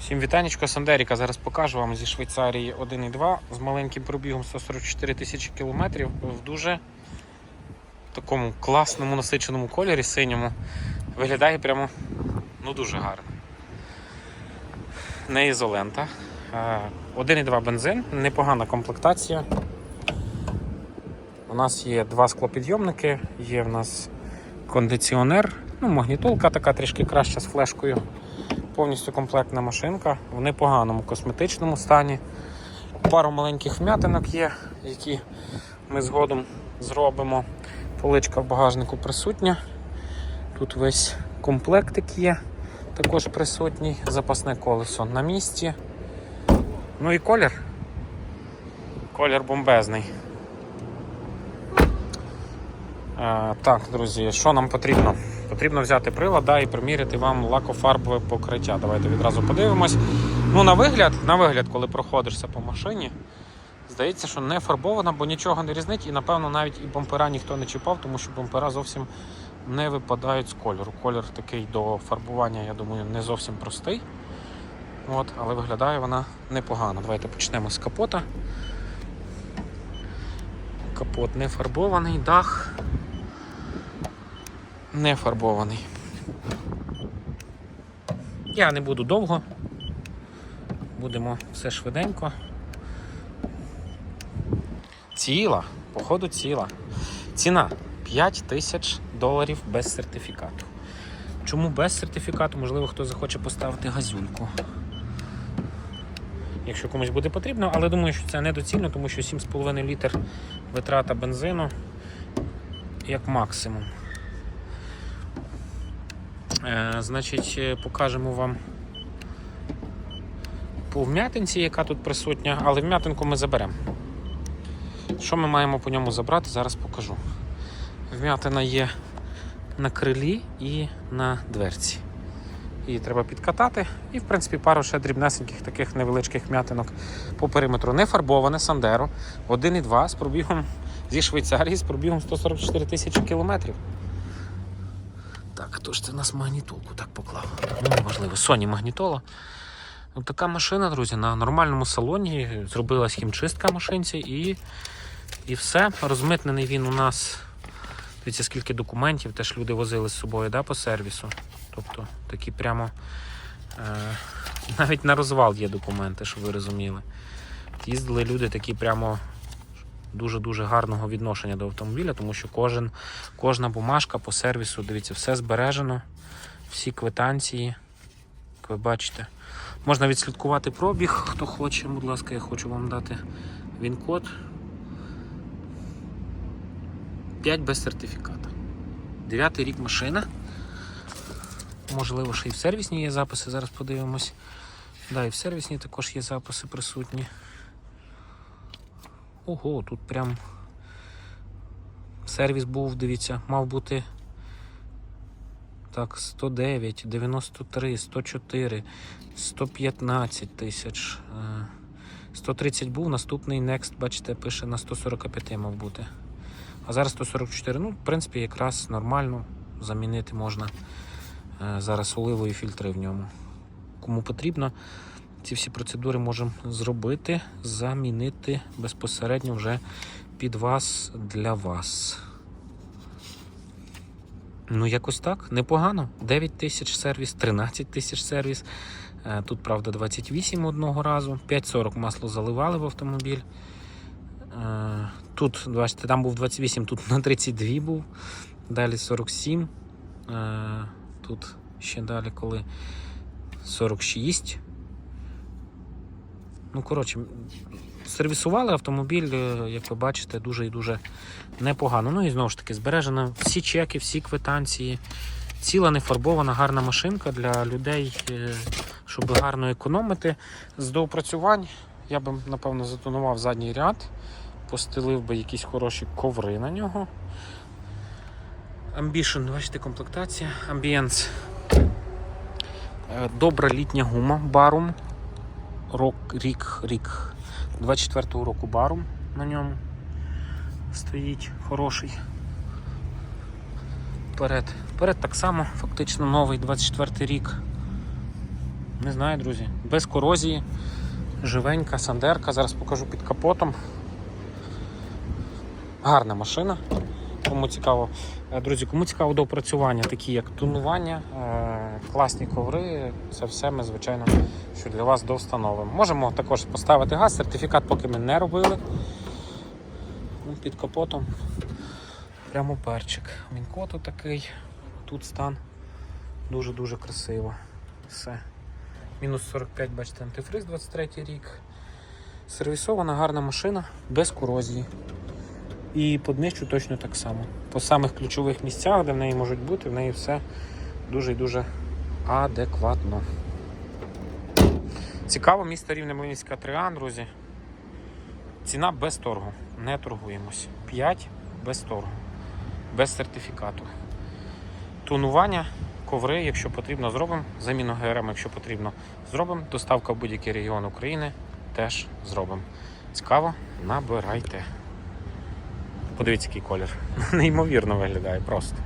Всім вітанечко, Сандеріка. Зараз покажу вам зі Швейцарії 1.2 з маленьким пробігом 144 тисячі кілометрів в дуже такому класному насиченому кольорі синьому. Виглядає прямо ну дуже гарно. Не ізолента. Е, 1.2 бензин, непогана комплектація. У нас є два склопідйомники, є в нас кондиціонер, ну, магнітолка така трішки краща з флешкою. Повністю комплектна машинка в непоганому косметичному стані. Пару маленьких вм'ятинок є, які ми згодом зробимо. Поличка в багажнику присутня. Тут весь комплектик є, також присутній, запасне колесо на місці. Ну і колір. Колір бомбезний. Е, так, друзі, що нам потрібно? Потрібно взяти прилада і приміряти вам лакофарбове покриття. Давайте відразу подивимось. Ну, на вигляд, на вигляд, коли проходишся по машині, здається, що не фарбована, бо нічого не різнить, і напевно навіть і бампера ніхто не чіпав, тому що бампера зовсім не випадають з кольору. Колір такий до фарбування, я думаю, не зовсім простий. От, але виглядає вона непогано. Давайте почнемо з капота. Капот не фарбований, дах не фарбований. Я не буду довго. Будемо все швиденько. Ціла, походу ціла. Ціна 5 тисяч доларів без сертифікату. Чому без сертифікату? Можливо, хто захоче поставити газюльку. Якщо комусь буде потрібно, але думаю, що це недоцільно, тому що 7,5 літр витрата бензину як максимум. Е, значить, е, покажемо вам по вм'ятинці, яка тут присутня, але вм'ятинку ми заберемо. Що ми маємо по ньому забрати, зараз покажу. Вм'ятина є на крилі і на дверці. Її треба підкатати. І, в принципі, пару ще дрібнесеньких таких невеличких вм'ятинок по периметру. Не фарбоване Сандеро 1,2 з пробігом зі Швейцарії з пробігом 144 тисячі кілометрів. Так, хто ж це нас магнітолку так поклав? Ну, неважливо, Sony магнітола. Ну, така машина, друзі, на нормальному салоні. Зробилась хімчистка машинці і, і все. Розмитнений він у нас. Дивіться, скільки документів теж люди возили з собою да, по сервісу. Тобто такі прямо е, навіть на розвал є документи, щоб ви розуміли. Їздили люди такі прямо дуже-дуже гарного відношення до автомобіля, тому що кожен, кожна бумажка по сервісу, дивіться, все збережено, всі квитанції, як ви бачите. Можна відслідкувати пробіг, хто хоче, будь ласка, я хочу вам дати він-код. 5 без сертифіката. Дев'ятий рік машина. Можливо, ще і в сервісній є записи, зараз подивимось. Да, і в сервісній також є записи присутні. Ого, тут прям сервіс був, дивіться, мав бути так, 109, 93, 104, 115 тисяч. Е, 130 був, наступний Next, бачите, пише на 145 мав бути. А зараз 144. Ну, в принципі, якраз нормально замінити можна е, зараз оливові фільтри в ньому. Кому потрібно, ці всі процедури можемо зробити, замінити безпосередньо вже під вас для вас. Ну, якось так, непогано. 9 тисяч сервіс, 13 тисяч сервіс. Е, Тут, правда, 28 одного разу. 5,40 масло заливали в автомобіль. Е, Тут, бачите, там був 28, тут на 32 був. Далі 47. Е, Тут ще далі, коли 46. Ну, коротше, сервісували автомобіль, е, як ви бачите, дуже і дуже непогано. Ну і знову ж таки, збережено всі чеки, всі квитанції. Ціла нефарбована гарна машинка для людей, е, щоб гарно економити. З доопрацювань я би, напевно, затонував задній ряд, постелив би якісь хороші коври на нього. Ambition, бачите, комплектація. Ambience. Е, Добра літня гума, барум. Рок, рік, рік 24-го року барум на ньому стоїть хороший. Вперед. Вперед так само, фактично новий 24 й рік. Не знаю, друзі. Без корозії, живенька, сандерка. Зараз покажу під капотом. Гарна машина. Кому цікаво, Е, друзі, кому цікаво до опрацювання, такі як тонування, е, класні коври, це все ми, звичайно, що для вас довстановимо. Можемо також поставити газ, сертифікат поки ми не робили. Ну, Під капотом прямо перчик. Він коту такий, тут стан дуже-дуже красиво. Все. Мінус 45, бачите, антифриз 23 рік. Сервісована гарна машина без корозії. І по днищу точно так само. По самих ключових місцях, де в неї можуть бути, в неї все дуже і дуже адекватно. Цікаво, місто Рівне Млинівська 3А, друзі. Ціна без торгу. Не торгуємось. 5 без торгу, без сертифікату. Тонування, коври, якщо потрібно, зробимо. Заміну ГРМ, якщо потрібно, зробимо. Доставка в будь-який регіон України теж зробимо. Цікаво, набирайте. Подивіться, який колір. Неймовірно виглядає просто.